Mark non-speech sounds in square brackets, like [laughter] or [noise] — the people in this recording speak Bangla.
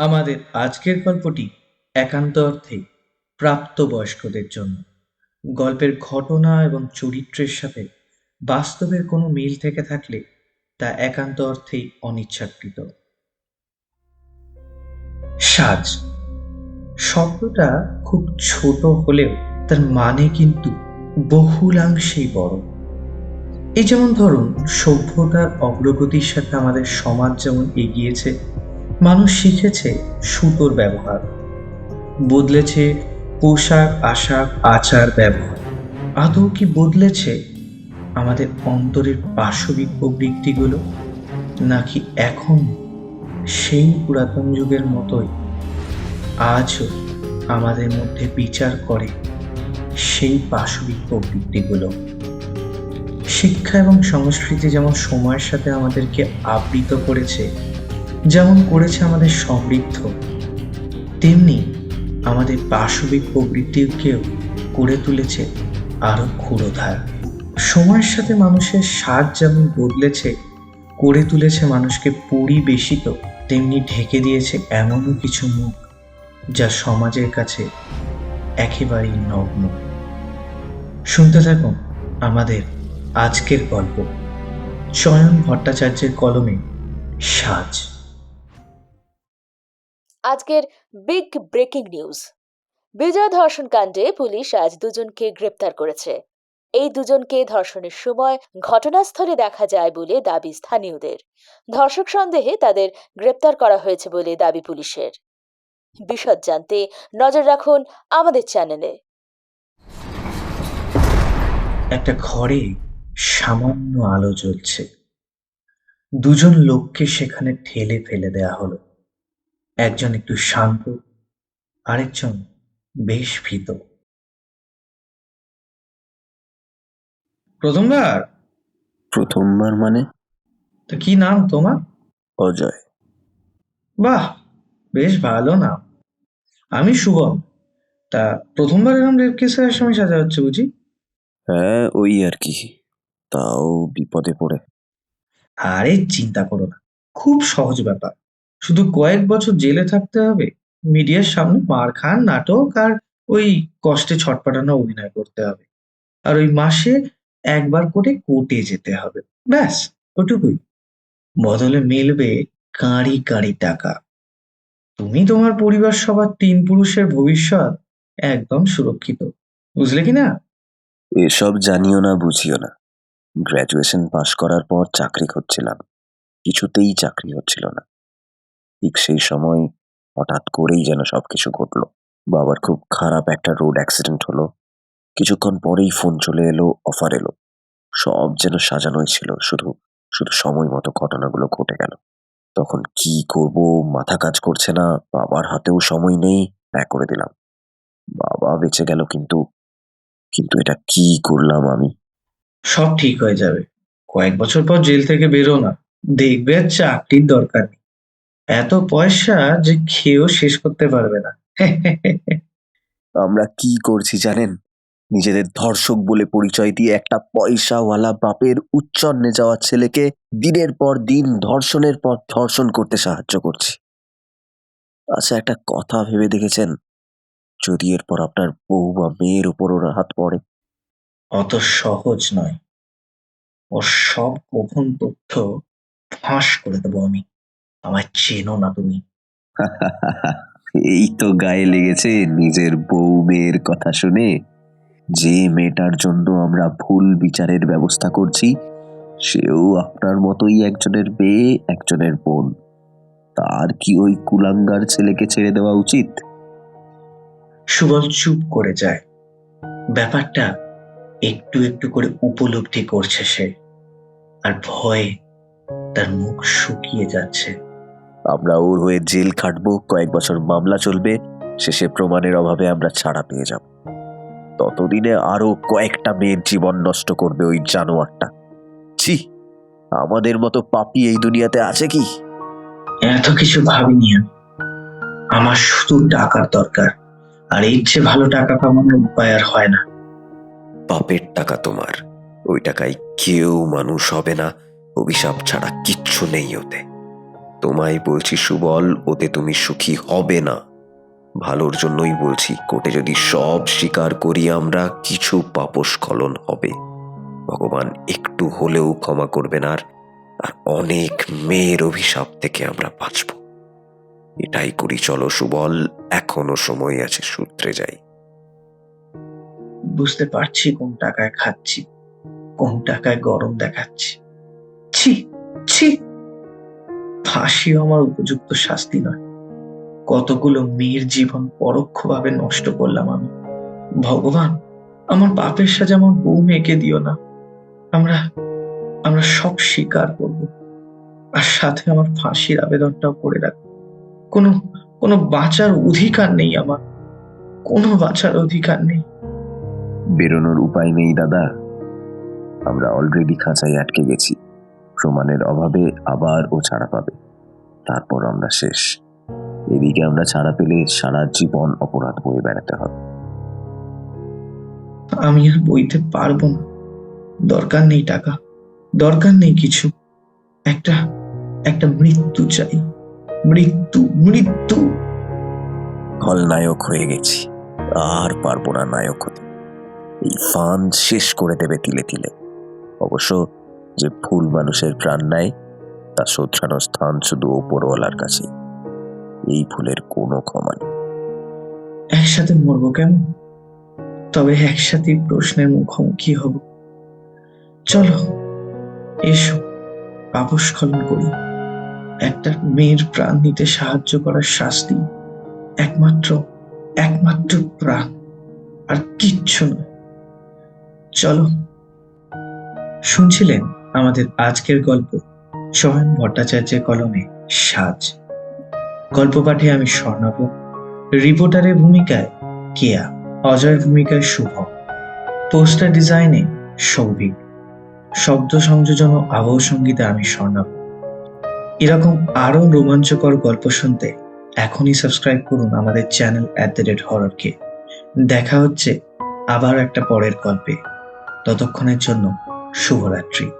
আমাদের আজকের গল্পটি একান্ত অর্থে প্রাপ্তবয়স্কদের জন্য। গল্পের ঘটনা এবং চরিত্রের সাথে বাস্তবের কোনো মিল থেকে থাকলে তা একান্ত অর্থেই অনিচ্ছাকৃত। সাজ। শব্দটা খুব ছোট হলেও তার মানে কিন্তু বহুলাংশেই বড়। এই যেমন ধরুন, সভ্যতার অগ্রগতির সাথে আমাদের সমাজ যেমন এগিয়েছে মানুষ শিখেছে সুতোর ব্যবহার, বদলেছে পোশাক, আশাক, আচার ব্যবহার। আদৌ কি বদলেছে আমাদের অন্তরের পার্শ্ববিক প্রবৃত্তিগুলো নাকি এখন সেই পুরাতন যুগের মতোই আজও আমাদের মধ্যে বিচার করে সেই পাশবিক প্রবৃত্তিগুলো শিক্ষা এবং সংস্কৃতি যেমন সময়ের সাথে আমাদেরকে আবৃত করেছে যেমন করেছে আমাদের সমৃদ্ধ, তেমনি আমাদের পাশবিক প্রবৃত্তিকেও করে তুলেছে আরও ক্ষুরোধার সময়ের সাথে মানুষের স্বাদ যেমন বদলেছে, করে তুলেছে মানুষকে পরিবেশিত, তেমনি ঢেকে দিয়েছে এমনও কিছু মুখ যা সমাজের কাছে একেবারেই নগ্ন। শুনতে থাকুন আমাদের আজকের গল্প। চয়ন ভট্টাচার্যের কলমে সাজ। আজকের বিগ ব্রেকিং নিউজ। বিজয় ধর্ষণ কাণ্ডে পুলিশ আজ দুজনকে গ্রেপ্তার করেছে। এই দুজনকে ধর্ষণের সময় ঘটনাস্থলে দেখা যায় বলে দাবি স্থানীয়দের। ধর্ষক সন্দেহে তাদের গ্রেপ্তার করা হয়েছে বলে দাবি পুলিশের। বিশদ জানতে নজর রাখুন আমাদের চ্যানেলে। একটা ঘরে সামান্য আলো জ্বলছে। দুজন লোককে সেখানে ঠেলে ফেলে দেয়া হলো। একজন একটু শান্ত আরেকজন বেশ ভীত। প্রথমবার? প্রথমবার মানে? তো কি নাম তোমার? অজয়। বাহ বেশ ভালো নাম। আমি শুভম। তা প্রথমবার এরকম রেপ কেসের আসামি সাজা হচ্ছে বুঝি? হ্যাঁ ওই আর কি। তাও বিপদে পড়ে। আরে চিন্তা করো না। খুব সহজ ব্যাপার। শুধু কয়েক বছর জেলে থাকতে হবে? মিডিয়ার সামনে মার খান নাটক আর ওই কষ্টে ছটপটানো অভিনয় করতে হবে। আর ওই মাসে একবার করে কোর্টে যেতে হবে। ব্যাস, ওটুকুই। বদলে মিলবে কাঁড়ি কাঁড়ি টাকা। তুমি তোমার পরিবার সবার তিন পুরুষের ভবিষ্যৎ একদম সুরক্ষিত। বুঝলে কি না? এসব জানিও না, বুঝিও না। গ্র্যাজুয়েশন পাশ করার পর চাকরি করছিলাম কিছুতেই চাকরি হচ্ছিল না। ঠিক সেই সময় হঠাৎ করেই যেন সবকিছু ঘটলো। বাবার খুব খারাপ একটা রোড অ্যাক্সিডেন্ট হলো। কিছুক্ষণ পরেই ফোন চলে এলো অফার এলো। সব যেন সাজানোই ছিল, শুধু শুধু সময় মতো ঘটনাগুলো ঘটে গেল। তখন কি করব, মাথা কাজ করছে না, বাবার হাতেও সময় নেই এক করে দিলাম। বাবা বেঁচে গেল কিন্তু কিন্তু এটা কি করলাম আমি? সব ঠিক হয়ে যাবে। কয়েক বছর পর জেল থেকে বেরো না দেখবে চাকরির দরকার নেই। এত পয়সা যে খেয়েও শেষ করতে পারবে না। [laughs] আমরা কি করছি জানেন? নিজেদের ধর্ষক বলে পরিচয় দিয়ে একটা পয়সাওয়ালা বাপের উচ্চন্নে যাওয়া ছেলেকে দিনের পর দিন ধর্ষণের পর ধর্ষণ করতে সাহায্য করছি। আচ্ছা একটা কথা ভেবে দেখেছেন? যদি এরপর আপনার বউ বা মেয়ের উপর ওর হাত পড়ে। অত সহজ নয়। ওর সব গোপন তথ্য ফাঁস করে দেবো আমি। আমায় চেনো না তুমি। এই তো গায়ে লেগেছে নিজের বউ মেয়ের কথা শুনে। যে মেয়েটার জন্য আমরা ভুল বিচারের ব্যবস্থা করছি সেও আপনার মতোই একজনের মেয়ে একজনের বোন। তার কি ওই কুলাঙ্গার ছেলেকে ছেড়ে দেওয়া উচিত? সুবল চুপ করে যায়। ব্যাপারটা একটু একটু করে উপলব্ধি করছে সে। আর ভয়ে তার মুখ শুকিয়ে যাচ্ছে। আমরা ওর হয়ে জেল খাটবো কয়েক বছর মামলা চলবে শেষে প্রমাণের অভাবে আমরা ছাড়া পেয়ে যাব। ততদিনে আরও কয়েকটা মেয়ের জীবন নষ্ট করবে ওই জানোয়ারটা। ছি আমাদের মতো পাপি এই দুনিয়াতে আছে কি? এত কিছু ভাবিনি আমি। আমার শুধু টাকার দরকার আর এর চেয়ে ভালো টাকা কামানোর উপায় আর হয় না। পাপের টাকা তোমার ওই টাকায় কেউ মানুষ হবে না অভিশাপ ছাড়া কিচ্ছু নেই ওতে। তোমায় বলছি সুবল, ওতে তুমি সুখী হবে না। ভালোর জন্যই বলছি, কোর্টে যদি সব স্বীকার করি আমরা, কিছু পাপস্খলন হবে। ভগবান একটু হলেও ক্ষমা করবেন আর আর অনেক মেয়ের অভিশাপ থেকে আমরা বাঁচব। এটাই করি, চলো সুবল, এখনও সময় আছে, সূত্রে যাই। বুঝতে পারছি কোন টাকায় খাচ্ছি, কোন টাকায় গরম দেখাচ্ছি। ছি ছি। ফাঁসিও আমার উপযুক্ত শাস্তি নয়। কতগুলো মেয়ের জীবন পরোক্ষভাবে নষ্ট করলাম আমি। ভগবান, আমার পাপের সাজা আমার বউ মেয়েকে দিও না। আমরা আমরা সব স্বীকার করব। আর সাথে আমার ফাঁসির আবেদনটাও করে রাখব কোনো কোনো বাঁচার অধিকার নেই আমার। কোনো বাঁচার অধিকার নেই। বেরোনোর উপায় নেই দাদা। আমরা অলরেডি খাঁচায় আটকে গেছি। প্রমাণের অভাবে আবার ও ছাড়া পাবে। তারপর আমরা শেষ। এদিকে আমরা ছাড়া পেলে সারা জীবন অপরাধ বয়ে বেড়াতে হবে। আমি আর বইতে পারব না। দরকার নেই টাকা দরকার নেই কিছু। একটা একটা মৃত্যু চাই। মৃত্যু মৃত্যু! খলনায়ক হয়ে গেছি। আর পারব না নায়ক হতে। এই ফান শেষ করে দেবে তিলে তিলে। অবশ্য যে ফুল মানুষের প্রাণ নেয় তা শোধরানোর স্থান শুধু ওপরওয়ালার কাছে। এই ফুলের কোনো ক্ষমা নেই। একসাথে মরবো কেমন? তবে একসাথে প্রশ্নের মুখোমুখি হব। চলো, এসো, পাপস্খলন করি। একটা মেয়ের প্রাণ নিতে সাহায্য করার শাস্তি একমাত্র একমাত্র প্রাণ, আর কিচ্ছু নয়। চলো, শুনছিলেন? আমাদের আজকের গল্প সোহেন ভট্টাচার্যের কলমে সাজ। গল্প পাঠে আমি স্বর্ণাভ রিপোর্টারের ভূমিকায় কেয়া, অজয়ের ভূমিকায় শুভ, পোস্টার ডিজাইনে সৌভিক, শব্দ সংযোজন ও আবহ সঙ্গীতে আমি স্বর্ণাভ এরকম আরও রোমাঞ্চকর গল্প শুনতে এখনই সাবস্ক্রাইব করুন আমাদের চ্যানেল অ্যাট দ্য রেট হররকে দেখা হচ্ছে আবার একটা পরের গল্পে। ততক্ষণের জন্য শুভরাত্রি।